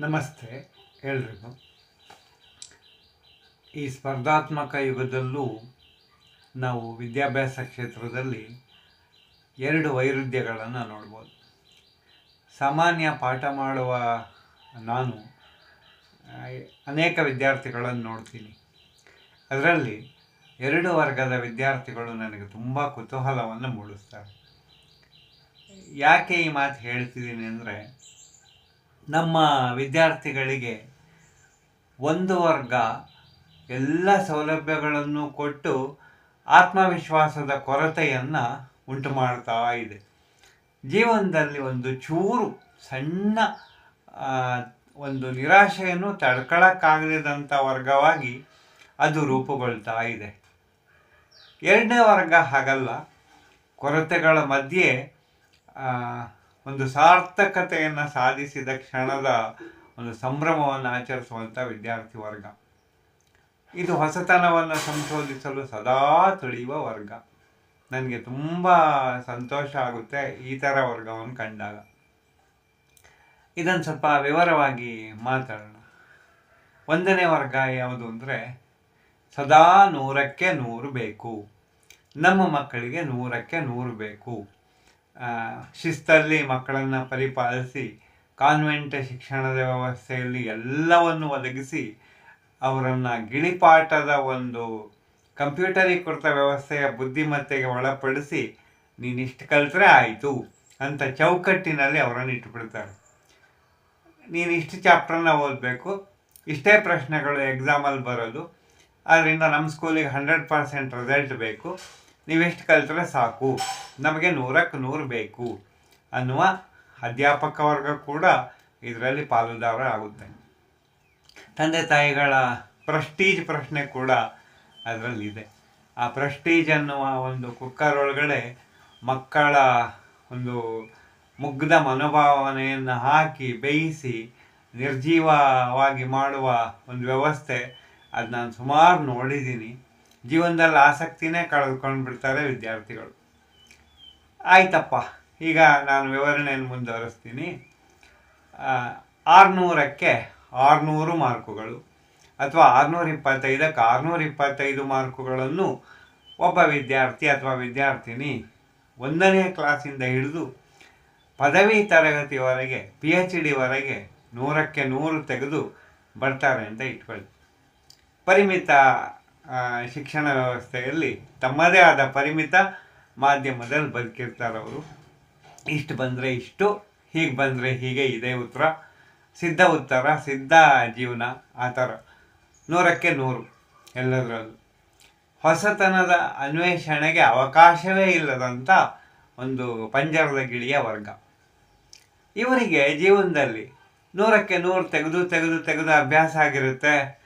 ನಮಸ್ತೆ ಎಲ್ರಿಗೂ ಈ ಸ್ಪರ್ಧಾತ್ಮಕ ಯುಗದಲ್ಲೂ ನಾವು ವಿದ್ಯಾಭ್ಯಾಸ ಕ್ಷೇತ್ರದಲ್ಲಿ ಎರಡು ವೈರುಧ್ಯಗಳನ್ನು ನೋಡ್ಬೋದು. ಸಾಮಾನ್ಯ ಪಾಠ ಮಾಡುವ ನಾನು ಅನೇಕ ವಿದ್ಯಾರ್ಥಿಗಳನ್ನು ನೋಡ್ತೀನಿ. ಅದರಲ್ಲಿ ಎರಡು ವರ್ಗದ ವಿದ್ಯಾರ್ಥಿಗಳು ನನಗೆ ತುಂಬ ಕುತೂಹಲವನ್ನು ಮೂಡಿಸ್ತಾರೆ. ಯಾಕೆ ಈ ಮಾತು ಹೇಳ್ತಿದ್ದೀನಿ ಅಂದರೆ ನಮ್ಮ ವಿದ್ಯಾರ್ಥಿಗಳಿಗೆ ಒಂದು ವರ್ಗ ಎಲ್ಲ ಸೌಲಭ್ಯಗಳನ್ನು ಕೊಟ್ಟು ಆತ್ಮವಿಶ್ವಾಸದ ಕೊರತೆಯನ್ನು ಉಂಟು ಮಾಡ್ತಾ ಇದೆ. ಜೀವನದಲ್ಲಿ ಒಂದು ಚೂರು ಸಣ್ಣ ಒಂದು ನಿರಾಶೆಯನ್ನು ತಡ್ಕೊಳಕ್ಕಾಗದಂಥ ವರ್ಗವಾಗಿ ಅದು ರೂಪುಗೊಳ್ತಾ ಇದೆ. ಎರಡನೇ ವರ್ಗ ಹಾಗಲ್ಲ. ಕೊರತೆಗಳ ಮಧ್ಯೆ ಒಂದು ಸಾರ್ಥಕತೆಯನ್ನು ಸಾಧಿಸಿದ ಕ್ಷಣದ ಒಂದು ಸಂಭ್ರಮವನ್ನು ಆಚರಿಸುವಂಥ ವಿದ್ಯಾರ್ಥಿ ವರ್ಗ. ಇದು ಹೊಸತನವನ್ನು ಸಂಶೋಧಿಸಲು ಸದಾ ತುಳಿಯುವ ವರ್ಗ. ನನಗೆ ತುಂಬ ಸಂತೋಷ ಆಗುತ್ತೆ ಈ ಥರ ವರ್ಗವನ್ನು ಕಂಡಾಗ. ಇದನ್ನು ಸ್ವಲ್ಪ ವಿವರವಾಗಿ ಮಾತಾಡೋಣ. ಒಂದನೇ ವರ್ಗ ಯಾವುದು ಅಂದರೆ, ಸದಾ ನೂರಕ್ಕೆ ನೂರು ಬೇಕು, ನಮ್ಮ ಮಕ್ಕಳಿಗೆ ನೂರಕ್ಕೆ ನೂರು ಬೇಕು. ಶಿಸ್ತಲ್ಲಿ ಮಕ್ಕಳನ್ನು ಪರಿಪಾಲಿಸಿ, ಕಾನ್ವೆಂಟ್ ಶಿಕ್ಷಣದ ವ್ಯವಸ್ಥೆಯಲ್ಲಿ ಎಲ್ಲವನ್ನು ಒದಗಿಸಿ, ಅವರನ್ನು ಗಿಳಿಪಾಠದ ಒಂದು ಕಂಪ್ಯೂಟರೀಕೃತ ವ್ಯವಸ್ಥೆಯ ಬುದ್ಧಿಮತ್ತೆಗೆ ಒಳಪಡಿಸಿ, ನೀನಿಷ್ಟು ಕಲಿತರೆ ಆಯಿತು ಅಂತ ಚೌಕಟ್ಟಿನಲ್ಲಿ ಅವರನ್ನು ಇಟ್ಟುಬಿಡ್ತಾರೆ. ನೀನು ಇಷ್ಟು ಓದಬೇಕು, ಇಷ್ಟೇ ಪ್ರಶ್ನೆಗಳು ಎಕ್ಸಾಮಲ್ಲಿ ಬರೋದು ಆದ್ದರಿಂದ ನಮ್ಮ ಸ್ಕೂಲಿಗೆ ಹಂಡ್ರೆಡ್ ಪರ್ಸೆಂಟ್ ರಿಸಲ್ಟ್ ಬೇಕು. ನೀವೆಷ್ಟು ಕಲಿತರೆ ಸಾಕು. ನಮಗೆ ನೂರಕ್ಕೆ ನೂರು ಬೇಕು ಅನ್ನುವ ಅಧ್ಯಾಪಕ ವರ್ಗ ಕೂಡ ಇದರಲ್ಲಿ ಪಾಲುದಾರ ಆಗುತ್ತೆ. ತಂದೆ ತಾಯಿಗಳ ಪ್ರೆಸ್ಟೀಜ್ ಪ್ರಶ್ನೆ ಕೂಡ ಅದರಲ್ಲಿದೆ. ಆ ಪ್ರೆಸ್ಟೀಜ್ ಅನ್ನುವ ಒಂದು ಕುಕ್ಕರ್ ಒಳಗಡೆ ಮಕ್ಕಳ ಒಂದು ಮುಗ್ಧ ಮನೋಭಾವನೆಯನ್ನು ಹಾಕಿ, ಬೇಯಿಸಿ, ನಿರ್ಜೀವವಾಗಿ ಮಾಡುವ ಒಂದು ವ್ಯವಸ್ಥೆ ಅದು ನಾನು ಸುಮಾರು ನೋಡಿದ್ದೀನಿ. ಜೀವನದಲ್ಲಿ ಆಸಕ್ತಿನೇ ಕಳೆದುಕೊಂಡು ಬಿಡ್ತಾರೆ ವಿದ್ಯಾರ್ಥಿಗಳು. ಆಯ್ತಪ್ಪ, ಈಗ ನಾನು ವಿವರಣೆಯನ್ನು ಮುಂದುವರಿಸ್ತೀನಿ. ಆರುನೂರಕ್ಕೆ ಆರುನೂರು ಮಾರ್ಕುಗಳು ಅಥವಾ ಆರುನೂರ ಇಪ್ಪತ್ತೈದಕ್ಕೆ ಆರುನೂರ ಇಪ್ಪತ್ತೈದು ಮಾರ್ಕುಗಳನ್ನು ಒಬ್ಬ ವಿದ್ಯಾರ್ಥಿ ಅಥವಾ ವಿದ್ಯಾರ್ಥಿನಿ ಒಂದನೇ ಕ್ಲಾಸಿಂದ ಹಿಡಿದು ಪದವಿ ತರಗತಿವರೆಗೆ ಪಿ ಎಚ್ ಡಿವರೆಗೆ ನೂರಕ್ಕೆ ನೂರು ತೆಗೆದು ಬರ್ತಾರೆ ಅಂತ ಇಟ್ಕೊಳ್ಳಿ. ಪರಿಮಿತ ಶಿಕ್ಷಣ ವ್ಯವಸ್ಥೆಯಲ್ಲಿ ತಮ್ಮದೇ ಆದ ಪರಿಮಿತ ಮಾಧ್ಯಮದಲ್ಲಿ ಬದುಕಿರ್ತಾರೆ ಅವರು. ಇಷ್ಟು ಬಂದರೆ ಇಷ್ಟು, ಹೀಗೆ ಬಂದರೆ ಹೀಗೆ, ಇದೆ ಉತ್ತರ. ಸಿದ್ಧ ಉತ್ತರ, ಸಿದ್ಧ ಜೀವನ, ಆ ಥರ. ನೂರಕ್ಕೆ ನೂರು ಎಲ್ಲದರಲ್ಲೂ. ಹೊಸತನದ ಅನ್ವೇಷಣೆಗೆ ಅವಕಾಶವೇ ಇಲ್ಲದಂಥ ಒಂದು ಪಂಜರದ ಗಿಳಿಯ ವರ್ಗ. ಇವರಿಗೆ ಜೀವನದಲ್ಲಿ ನೂರಕ್ಕೆ ನೂರು ತೆಗೆದು ತೆಗೆದು ತೆಗೆದು ಅಭ್ಯಾಸ ಆಗಿರುತ್ತೆ.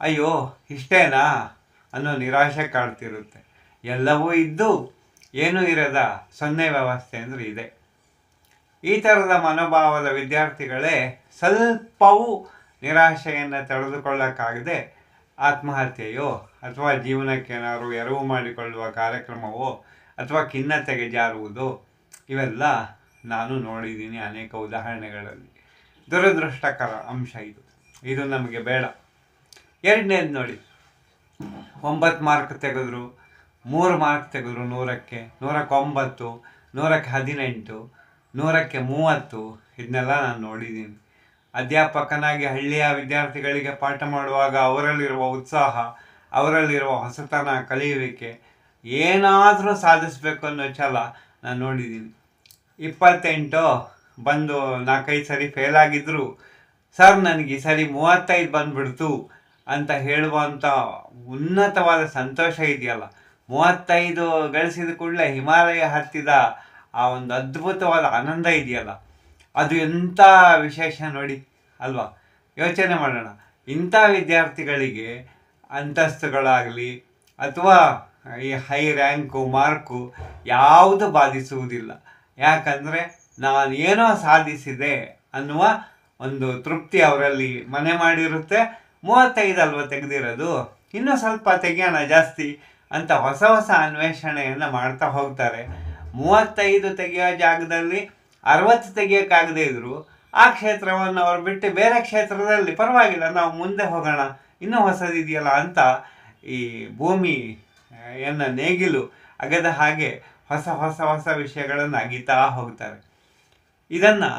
ಅಯ್ಯೋ, ಇಷ್ಟೇನಾ? ಅನ್ನೋ ನಿರಾಶೆ ಕಾಡ್ತಿರುತ್ತೆ. ಎಲ್ಲವೂ ಇದ್ದು ಏನೂ ಇರದ ಸೊನ್ನೆ ವ್ಯವಸ್ಥೆ ಅಂದರೆ ಇದೆ. ಈ ಥರದ ಮನೋಭಾವದ ವಿದ್ಯಾರ್ಥಿಗಳೇ ಸ್ವಲ್ಪವೂ ನಿರಾಶೆಯನ್ನು ತಡೆದುಕೊಳ್ಳೋಕ್ಕಾಗದೆ ಆತ್ಮಹತ್ಯೆಯೋ ಅಥವಾ ಜೀವನಕ್ಕೆ ಏನಾದ್ರು ಎರವು ಮಾಡಿಕೊಳ್ಳುವ ಕಾರ್ಯಕ್ರಮವೋ ಅಥವಾ ಖಿನ್ನತೆಗೆ ಜಾರುವುದು ಇವೆಲ್ಲ ನಾನು ನೋಡಿದ್ದೀನಿ ಅನೇಕ ಉದಾಹರಣೆಗಳಲ್ಲಿ. ದುರದೃಷ್ಟಕರ ಅಂಶ ಇದು. ಇದು ನಮಗೆ ಬೇಡ. ಎರಡನೇದು ನೋಡಿ. ಒಂಬತ್ತು ಮಾರ್ಕ್ ತೆಗೆದ್ರು, ಮೂರು ಮಾರ್ಕ್ ತೆಗೆದ್ರು ನೂರಕ್ಕೆ ನೂರಕ್ಕೆ ಒಂಬತ್ತು, ನೂರಕ್ಕೆ ಹದಿನೆಂಟು, ನೂರಕ್ಕೆ ಮೂವತ್ತು ಇದನ್ನೆಲ್ಲ ನಾನು ನೋಡಿದ್ದೀನಿ ಅಧ್ಯಾಪಕನಾಗಿ ಹಳ್ಳಿಯ ವಿದ್ಯಾರ್ಥಿಗಳಿಗೆ ಪಾಠ ಮಾಡುವಾಗ ಅವರಲ್ಲಿರುವ ಉತ್ಸಾಹ, ಅವರಲ್ಲಿರುವ ಹೊಸತನ ಕಲಿಯುವಿಕೆ ಏನಾದರೂ ಸಾಧಿಸಬೇಕು ಅನ್ನೋ ಛಲ ನಾನು ನೋಡಿದ್ದೀನಿ ಇಪ್ಪತ್ತೆಂಟು ಬಂದು ನಾಲ್ಕೈದು ಸರಿ ಫೇಲ್ ಆಗಿದ್ರು. ಸರ್, ನನಗೆ ಈ ಸರಿ ಮೂವತ್ತೈದು ಬಂದ್ಬಿಡ್ತು. ಅಂತ ಹೇಳುವಂಥ ಉನ್ನತವಾದ ಸಂತೋಷ ಇದೆಯಲ್ಲ. ಮೂವತ್ತೈದು ಗಳಿಸಿದ ಕೂಡಲೇ ಹಿಮಾಲಯ ಹತ್ತಿದ ಆ ಒಂದು ಅದ್ಭುತವಾದ ಆನಂದ ಇದೆಯಲ್ಲ. ಅದು ಎಂಥ ವಿಶೇಷ ನೋಡಿ, ಅಲ್ವಾ? ಯೋಚನೆ ಮಾಡೋಣ. ಇಂಥ ವಿದ್ಯಾರ್ಥಿಗಳಿಗೆ, ಅಂತಸ್ತುಗಳಾಗಲಿ, ಅಥವಾ ಈ ಹೈ ರ್ಯಾಂಕು, ಮಾರ್ಕು ಯಾವುದು ಬಾಧಿಸುವುದಿಲ್ಲ. ಯಾಕಂದರೆ ನಾನು ಏನೋ ಸಾಧಿಸಿದೆ ಅನ್ನುವ ಒಂದು ತೃಪ್ತಿ ಅವರಲ್ಲಿ ಮನೆ ಮಾಡಿರುತ್ತೆ. ಮೂವತ್ತೈದು ಅಲ್ವ ತೆಗೆದಿರೋದು? ಇನ್ನೂ ಸ್ವಲ್ಪ ತೆಗೆಯೋಣ ಜಾಸ್ತಿ ಅಂತ ಹೊಸ ಹೊಸ ಅನ್ವೇಷಣೆಯನ್ನು ಮಾಡ್ತಾ ಹೋಗ್ತಾರೆ. ಮೂವತ್ತೈದು ತೆಗೆಯೋ ಜಾಗದಲ್ಲಿ ಅರವತ್ತು ತೆಗಿಯೋಕ್ಕಾಗದೇ ಇದ್ರು, ಆ ಕ್ಷೇತ್ರವನ್ನು ಅವ್ರು ಬಿಟ್ಟು ಬೇರೆ ಕ್ಷೇತ್ರದಲ್ಲಿ ಪರವಾಗಿಲ್ಲ, ನಾವು ಮುಂದೆ ಹೋಗೋಣ, ಇನ್ನೂ ಹೊಸದಿದೆಯಲ್ಲ ಅಂತ ಈ ಭೂಮಿ, ಎನ್ನ ನೇಗಿಲು ಅಗದ ಹಾಗೆ ಹೊಸ ಹೊಸ ಹೊಸ ವಿಷಯಗಳನ್ನು ಅಗಿತಾ ಹೋಗ್ತಾರೆ. ಇದನ್ನು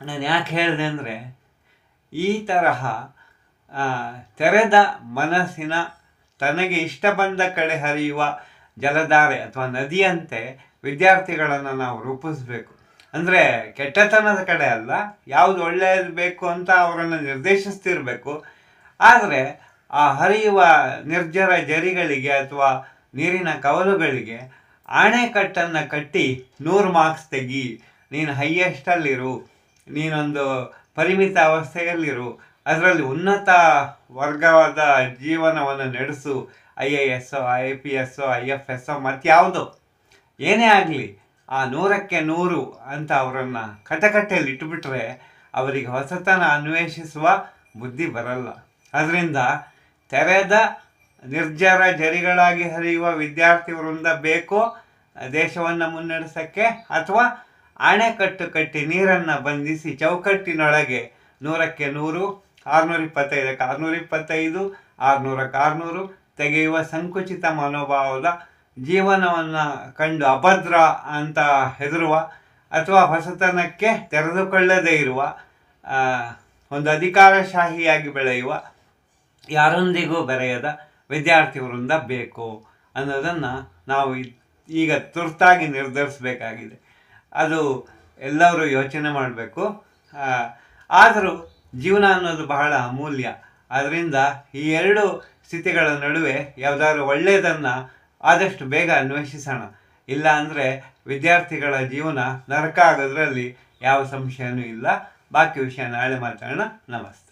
ನಾನು ಯಾಕೆ ಹೇಳಿದೆ ಅಂದರೆ, ಈ ತರಹ ತೆರೆದ ಮನಸ್ಸಿನ ತನಗೆ ಇಷ್ಟ ಬಂದ ಕಡೆ ಹರಿಯುವ ಜಲಧಾರೆ ಅಥವಾ ನದಿಯಂತೆ ವಿದ್ಯಾರ್ಥಿಗಳನ್ನು ನಾವು ರೂಪಿಸಬೇಕು. ಅಂದರೆ ಕೆಟ್ಟತನದ ಕಡೆ ಅಲ್ಲ, ಯಾವುದು ಒಳ್ಳೆಯದು ಬೇಕು ಅಂತ ಅವರನ್ನು ನಿರ್ದೇಶಿಸ್ತಿರಬೇಕು. ಆದರೆ ಆ ಹರಿಯುವ ನಿರ್ಜರ ಜರಿಗಳಿಗೆ ಅಥವಾ ನೀರಿನ ಕವಲುಗಳಿಗೆ ಆಣೆಕಟ್ಟನ್ನು ಕಟ್ಟಿ ನೂರು ಮಾರ್ಕ್ಸ್ ತೆಗಿ, ನೀನು ಹೈಯೆಸ್ಟಲ್ಲಿರು ನೀನೊಂದು ಪರಿಮಿತ ಅವಸ್ಥೆಯಲ್ಲಿರು ಅದರಲ್ಲಿ ಉನ್ನತ ವರ್ಗವಾದ ಜೀವನವನ್ನು ನಡೆಸು I A S I P S I F S ಮತ್ತು ಮತ್ಯಾವುದೋ ಏನೇ ಆಗಲಿ, ಆ ನೂರಕ್ಕೆ ನೂರು ಅಂತ ಅವರನ್ನು ಕಟಕಟ್ಟೆಯಲ್ಲಿ ಇಟ್ಟುಬಿಟ್ರೆ ಅವರಿಗೆ ಹೊಸತನ ಅನ್ವೇಷಿಸುವ ಬುದ್ಧಿ ಬರಲ್ಲ. ಅದರಿಂದ ತೆರೆದ ನಿರ್ಜರ ಜರಿಗಳಾಗಿ ಹರಿಯುವ ವಿದ್ಯಾರ್ಥಿ ವೃಂದ ಬೇಕೋ, ದೇಶವನ್ನು ಮುನ್ನಡೆಸೋಕ್ಕೆ ಅಥವಾ ಅಣೆಕಟ್ಟು ಕಟ್ಟಿ ನೀರನ್ನು ಬಂಧಿಸಿ ಚೌಕಟ್ಟಿನೊಳಗೆ ನೂರಕ್ಕೆ ನೂರು ಆರುನೂರ ಇಪ್ಪತ್ತೈದಕ್ಕೆ ಆರುನೂರ ಇಪ್ಪತ್ತೈದು ಆರುನೂರಕ್ಕೆ ಆರುನೂರು, ತೆಗೆಯುವ ಸಂಕುಚಿತ ಮನೋಭಾವದ ಜೀವನವನ್ನು ಕಂಡು ಅಭದ್ರ ಅಂತ ಹೆದರುವ ಅಥವಾ ಹೊಸತನಕ್ಕೆ ತೆರೆದುಕೊಳ್ಳದೇ ಇರುವ ಒಂದು ಅಧಿಕಾರಶಾಹಿಯಾಗಿ ಬೆಳೆಯುವ ಯಾರೊಂದಿಗೂ ಬೆರೆಯದ ವಿದ್ಯಾರ್ಥಿ ವೃಂದ ಬೇಕು ಅನ್ನೋದನ್ನು ನಾವು ಈಗ ತುರ್ತಾಗಿ ನಿರ್ಧರಿಸಬೇಕಾಗಿದೆ. ಅದು ಎಲ್ಲರೂ ಯೋಚನೆ ಮಾಡಬೇಕು. ಆದರೂ ಜೀವನ ಅನ್ನೋದು ಬಹಳ ಅಮೂಲ್ಯ. ಅದರಿಂದ ಈ ಎರಡು ಸ್ಥಿತಿಗಳ ನಡುವೆ ಯಾವುದಾದ್ರು ಒಳ್ಳೆಯದನ್ನು ಆದಷ್ಟು ಬೇಗ ಅನ್ವೇಷಿಸೋಣ. ಇಲ್ಲ ಅಂದರೆ ವಿದ್ಯಾರ್ಥಿಗಳ ಜೀವನ ನರಕ ಆಗೋದ್ರಲ್ಲಿ ಯಾವ ಸಂಶಯನೂ ಇಲ್ಲ. ಬಾಕಿ ವಿಷಯ ನಾಳೆ ಮಾತಾಡೋಣ. ನಮಸ್ತೆ.